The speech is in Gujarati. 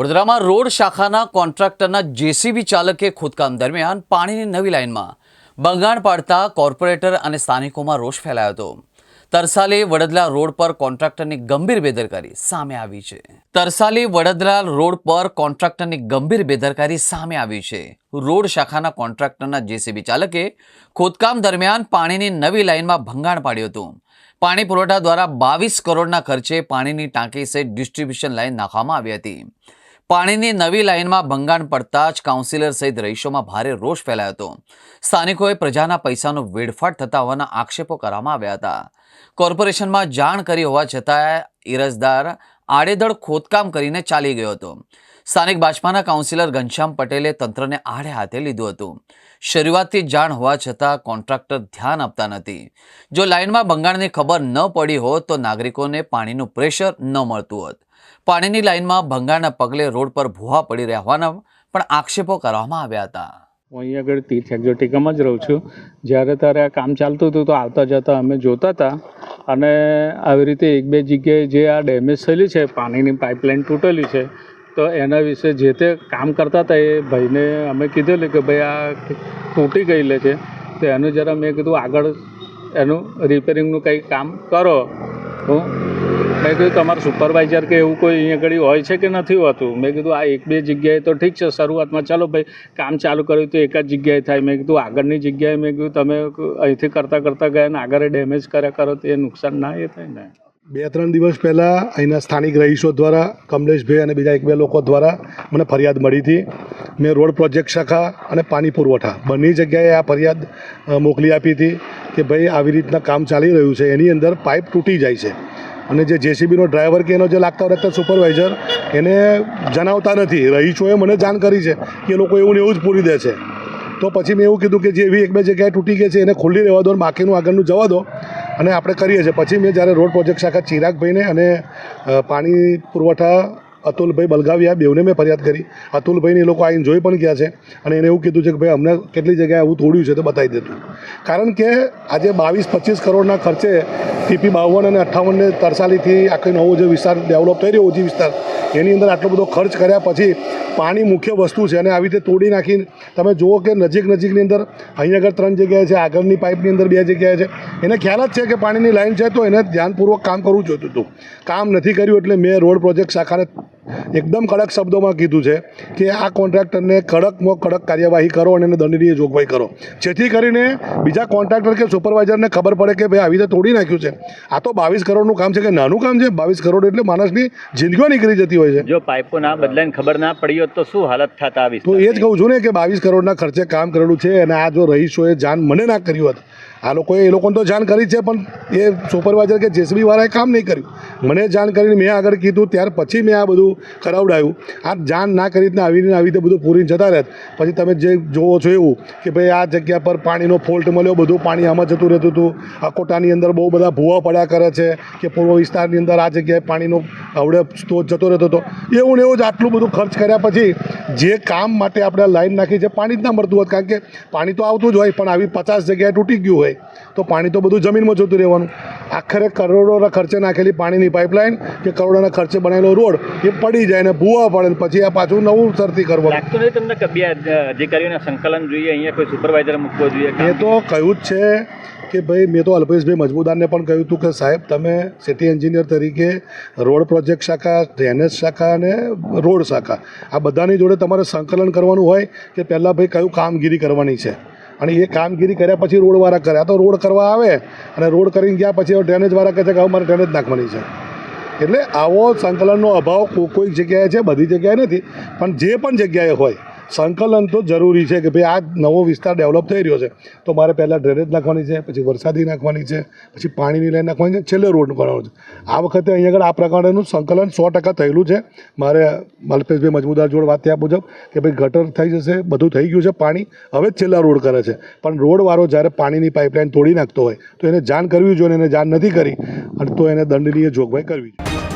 વડોદરામાં રોડ શાખાના કોન્ટ્રાક્ટરના જેસીબી ચાલકે ખોદકામ દરમિયાન પાણીની નવી લાઇનમાં બંગાણ પાડતા કોર્પોરેટર અને સ્થાનિકોમાં રોષ ફેલાયો હતો. તરસાલી વડોદરા રોડ પર કોન્ટ્રાક્ટરની ગંભીર બેદરકારી સામે આવી છે. તરસાલી વડોદરા રોડ પર કોન્ટ્રાક્ટરની ગંભીર બેદરકારી સામે આવી છે. રોડ શાખાના કોન્ટ્રાક્ટરના જેસીબી ચાલકે ખોદકામ દરમિયાન પાણીની નવી લાઇનમાં ભંગાણ પાડ્યું હતું. પાણી પુરવઠા દ્વારા બાવીસ કરોડના ખર્ચે પાણીની ટાંકી સહિત ડિસ્ટ્રીબ્યુશન લાઇન નાખવામાં આવી હતી. પાણીની નવી લાઇનમાં ભંગાણ પડતા જ કાઉન્સિલર સહિત રહીશોમાં ભારે રોષ ફેલાયો હતો. સ્થાનિકોએ પ્રજાના પૈસાનો વેડફાટ થતા હોવાના આક્ષેપો કરવામાં આવ્યા હતા. કોર્પોરેશનમાં જાણ કરી હોવા છતાં ઇરજદાર આડેધડ ખોદકામ કરીને ચાલી ગયો હતો. સ્થાનિક ભાજપાના કાઉન્સિલર ઘનશ્યામ પટેલે તંત્રને આડે હાથે લીધું હતું. શરૂઆતથી જાણ હોવા છતાં કોન્ટ્રાક્ટર ધ્યાન આપતા નથી. જો લાઇનમાં ભંગાણની ખબર ન પડી હોત તો નાગરિકોને પાણીનું પ્રેશર ન મળતું હોત. પાણીની લાઇનમાં ભંગાણના પગલે રોડ પર ભૂહા પડી રહ્યા હોવાના પણ આક્ષેપો કરવામાં આવ્યા હતા. હું અહીં આગળ તીર્થ એક્ઝોટિકામાં જ રહું છું. જ્યારે ત્યારે આ કામ ચાલતું હતું તો આવતા જતા અમે જોતા હતા અને આવી રીતે એક બે જગ્યાએ જે આ ડેમેજ થયેલી છે, પાણીની પાઇપલાઇન તૂટેલી છે, તો એના વિશે જે તે કામ કરતા હતા એ ભાઈને અમે કીધેલું કે ભાઈ, આ તૂટી ગયેલી છે. તો એનું જરા મેં કીધું, આગળ એનું રિપેરિંગનું કંઈ કામ કરો. હું મેં કીધું, તમારું સુપરવાઇઝર કે એવું કોઈ અહીંયા આગળ હોય છે કે નથી હોતું? મેં કીધું, આ એક બે જગ્યાએ તો ઠીક છે, શરૂઆતમાં ચાલો ભાઈ, કામ ચાલુ કર્યું તો એક જ જગ્યાએ થાય. મેં કીધું, આગળની જગ્યાએ મેં કીધું, તમે અહીંથી કરતાં કરતાં ગયા ને આગળ ડેમેજ કર્યા કરો તો એ નુકસાન ના એ થાય ને. બે ત્રણ દિવસ પહેલાં અહીંના સ્થાનિક રહીશો દ્વારા, કમલેશભાઈ અને બીજા એક બે લોકો દ્વારા મને ફરિયાદ મળી હતી. મેં રોડ પ્રોજેક્ટ શાખા અને પાણી પુરવઠા, બંને જગ્યાએ આ ફરિયાદ મોકલી આપી હતી કે ભાઈ, આવી રીતના કામ ચાલી રહ્યું છે, એની અંદર પાઇપ તૂટી જાય છે. અને જે જેસીબીનો ડ્રાઈવર કે એનો જે લાગતા વળગતા સુપરવાઇઝર, એને જણાવતા નથી. રહીશોએ મને જાણ કરી છે કે લોકો એવું ને એવું જ પૂરી દે છે. તો પછી મેં એવું કીધું કે જે એવી એક બે જગ્યાએ તૂટી ગઈ છે, એને ખુલ્લી રહેવા દો અને બાકીનું આગળનું જવા દો અને આપણે કરીએ છીએ. પછી મેં જ્યારે રોડ પ્રોજેક્ટ શાખા ચિરાગભાઈને અને પાણી પુરવઠા અતુલભાઈ બલગાવિયા બેવને મેં ફરિયાદ કરી. અતુલભાઈને એ લોકો આવીને જોઈ પણ ગયા છે અને એને એવું કીધું છે કે ભાઈ, અમને કેટલી જગ્યાએ આવું તોડ્યું છે તો બતાવી દેતું કારણ કે આજે બાવીસ પચીસ કરોડના ખર્ચે ટીપી બાવન અને અઠ્ઠાવનને તરસાલીથી આખો નવો જે વિસ્તાર ડેવલપ થઈ રહ્યો, ઓજી વિસ્તાર, એની અંદર આટલો બધો ખર્ચ કર્યા પછી પાણી મુખ્ય વસ્તુ છે અને આવી રીતે તોડી નાખીને તમે જુઓ કે નજીક નજીકની અંદર અહીં આગળ ત્રણ જગ્યાએ છે, આગળની પાઇપની અંદર બે જગ્યાએ છે. એને ખ્યાલ જ છે કે પાણીની લાઇન છે, તો એને ધ્યાનપૂર્વક કામ કરવું જોઈતું હતું. કામ નથી કર્યું એટલે મેં રોડ પ્રોજેક્ટ શાખાને એકદમ કડક શબ્દોમાં કીધું છે કે આ કોન્ટ્રાક્ટરને કડકમાં કડક કાર્યવાહી કરો અને એને દંડનીય જોગવાઈ કરો. જેથી કરીને બીજા કોન્ટ્રાક્ટર કે સુપરવાઇઝરને ખબર પડે કે ભાઈ આવી રીતે તોડી નાખ્યું છે. આ તો બાવીસ કરોડનું કામ છે કે નાનું કામ છે? બાવીસ કરોડ એટલે માણસની જિંદગીઓ નીકળી જતી હોય છે. જો પાઇપો ના બદલાઈને ખબર ના પડી હોત તો શું હાલત થતા આવી તો એ જ કહું છું ને કે બાવીસ કરોડના ખર્ચે કામ કરેલું છે અને આ જો રહીશોએ જાન મને ના કર્યું હોત. આ લોકોએ એ લોકોને તો જાણ કરી છે પણ એ સુપરવાઇઝર કે જેસીબી વાળાએ કામ નહીં કર્યું. મને જાણ કરીને મેં આગળ કીધું ત્યાર પછી મેં આ બધું કરાવડાયું. આ જાણ ના કરી રીતના આવીને આવી રીતે બધું પૂરીને જતા રહેત. પછી તમે જે જોવો છો એવું કે ભાઈ આ જગ્યા પર પાણીનો ફોલ્ટ મળ્યો, બધું પાણી આમાં જતું રહેતું હતું. આ કોટાની અંદર બહુ બધા ભૂવા પડ્યા કરે છે કે પૂર્વ વિસ્તારની અંદર આ જગ્યાએ પાણીનો અવડે સ્ત્રોત જતો રહેતો હતો. એવું ને એવું જ આટલું બધું ખર્ચ કર્યા પછી જે કામ માટે આપણે લાઈન નાખી છે, પાણી જ ના મળતું હોત. કારણ કે પાણી તો આવતું જ હોય, પણ આવી પચાસ જગ્યાએ તૂટી ગયું હોય, તો પાણી તો બધું જમીનમાં જતું રહેવાનું. આખરે કરોડોના ખર્ચે નાખેલી પાણીની પાઇપલાઇન કે કરોડોના ખર્ચે બનાવેલો રોડ એ પડી જાય ને ભૂવા પડે પછી આ પાછું નવું સરથી લાગતું નથી તમને કે બે અધિકારીઓના સંકલન જોઈએ અહીંયા કોઈ સુપરવાઇઝર મૂકવો જોઈએ મેં તો કહ્યું જ છે કે ભાઈ મેં તો અલ્પેશભાઈ મજમુદારને પણ કહ્યું હતું કે સાહેબ તમે સિટી એન્જિનિયર તરીકે રોડ પ્રોજેક્ટ શાખા ડ્રેનેજ શાખા અને રોડ શાખા આ બધાની જોડે તમારે સંકલન કરવાનું હોય કે પહેલાં ભાઈ કયું કામગીરી કરવાની છે? અને એ કામગીરી કર્યા પછી રોડવાળા કરે. આ તો રોડ કરવા આવે અને રોડ કરીને ગયા પછી ડ્રેનેજવાળા કહે છે કે હવે મારે ડ્રેનેજ નાખવાની છે. એટલે આવો સંકલનનો અભાવ કોઈ કોઈક જગ્યાએ છે, બધી જગ્યાએ નથી, પણ જે પણ જગ્યાએ હોય સંકલન તો જરૂરી છે કે ભાઈ આ નવો વિસ્તાર ડેવલપ થઈ રહ્યો છે. તો મારે પહેલાં ડ્રેનેજ નાખવાની છે, પછી વરસાદી નાખવાની છે, પછી પાણીની લાઈન નાખવાની છે, છેલ્લે રોડ બનાવવાનો છે. આ વખતે અહીં આગળ આ પ્રકારનું સંકલન સો ટકા થયેલું છે. મારે મલ્પેશભાઈ મજમુદાર જોડ વાત ત્યાં મુજબ કે ભાઈ ગટર થઈ જશે, બધું થઈ ગયું છે, પાણી હવે જ છેલ્લા રોડ કરે છે. પણ રોડવાળો જ્યારે પાણીની પાઇપલાઇન તોડી નાખતો હોય, તો એને જાણ કરવી જોઈએ એને જાણ નથી કરી. અને તો એને દંડનીય જોગવાઈ કરવી જોઈએ.